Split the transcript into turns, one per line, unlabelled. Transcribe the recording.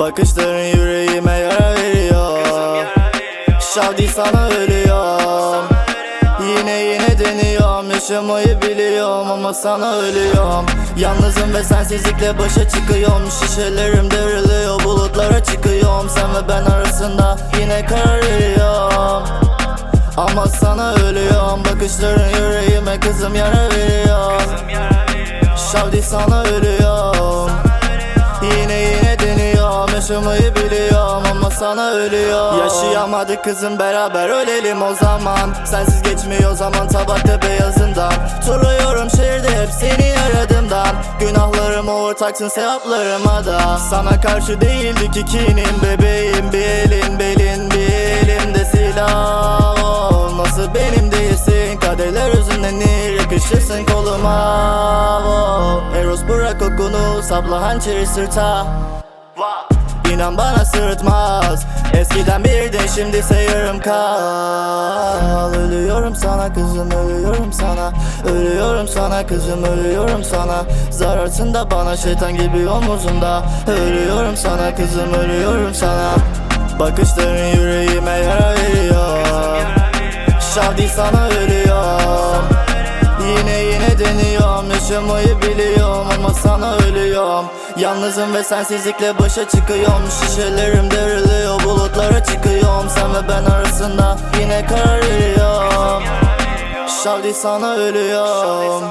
Bakışların yüreğime yara veriyor. Şavdi sana ölüyorum Yine yine deniyorum. Yaşamayı biliyorum ama sana ölüyorum. Yalnızım ve sensizlikle başa çıkıyorum. Şişelerim devriliyor bulutlara çıkıyorum. Sen ve ben arasında yine karar veriyorum. Ama sana ölüyorum. Bakışların yüreğime kızım yara veriyor. Şavdi sana ölüyorum Yaşamayı biliyorum ama sana ölüyor Yaşayamadık kızım beraber ölelim o zaman. Sensiz geçmiyor zaman tabakta beyazından Turuyorum şehirde hep seni aradığımdan. Günahlarıma ortaksın sevaplarıma da Sana karşı değildik ikinin bebeğim. Bir elin belin bir elimde silah ol. Nasıl benim değilsin. Kaderler yüzünden niye yakışırsın koluma. Oh. Eros bırak okunu sapla hançeri sırta İnan bana sırıtmaz. Eskiden birdin şimdi ise yarım kal. Ölüyorum sana kızım ölüyorum sana. Ölüyorum sana kızım ölüyorum sana. Zararsın da bana şeytan gibi omuzumda. Ölüyorum sana kızım ölüyorum sana. Bakışların yüreğime yara veriyor. Şavdi sana ölüyorum Yine yine deniyorum Yaşamayı biliyorum ama sana ölüyorum Yalnızım ve sensizlikle başa çıkıyorum. Şişelerim devriliyor bulutlara çıkıyorum. Sen ve ben arasında yine karar veriyorum. Şavdi sana ölüyorum